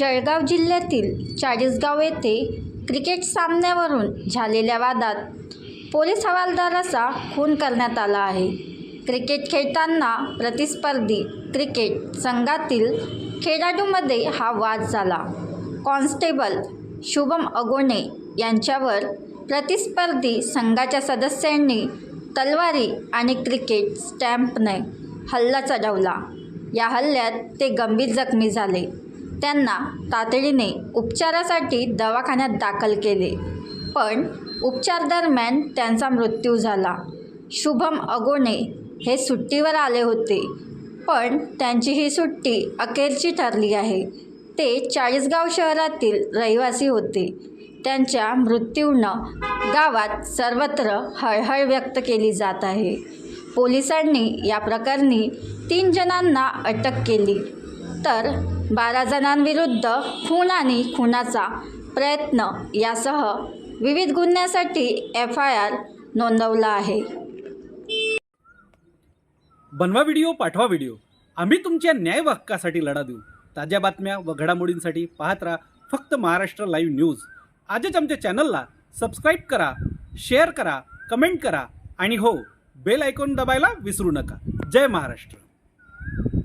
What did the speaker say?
जळगाव जिल्ह्यातील चाळीसगाव येथे क्रिकेट सामन्यावरून झालेल्या वादात पोलीस हवालदाराचा खून करण्यात आला आहे. क्रिकेट खेळताना प्रतिस्पर्धी क्रिकेट संघातील खेळाडूमध्ये हा वाद झाला. कॉन्स्टेबल शुभम अगोणे यांच्यावर प्रतिस्पर्धी संघाच्या सदस्यांनी तलवारी आणि क्रिकेट स्टॅम्पने हल्ला चढवला. या हल्ल्यात ते गंभीर जखमी झाले. त्यांना तातडीने उपचारासाठी दवाखान्यात दाखल केले. पण उपचार दरम्यान त्यांचा मृत्यू झाला. शुभम अगोणे हे सुट्टीवर आले होते. पण त्यांची ही सुट्टी अखेरची ठरली आहे. ते चाळीसगाव शहरातील रहिवासी होते. त्यांच्या मृत्यूनं गावात सर्वत्र हळहळ व्यक्त केली जात आहे. पोलिसांनी या प्रकरणी तीन जणांना अटक केली. तर बारा जणांविरुद्ध खून आणि खुनाचा प्रयत्न यासह विविध गुन्ह्यासाठी एफ आय आर नोंदवला आहे. बनवा व्हिडिओ पाठवा व्हिडिओ. आम्ही तुमच्या न्याय हक्कासाठी लढा देऊ. ताज्या बातम्या व घडामोडींसाठी पाहत राहा फक्त महाराष्ट्र लाईव्ह न्यूज. आजच आमच्या चॅनलला सबस्क्राईब करा शेअर करा कमेंट करा आणि हो बेल आयकॉन दबायला विसरू नका. जय महाराष्ट्र.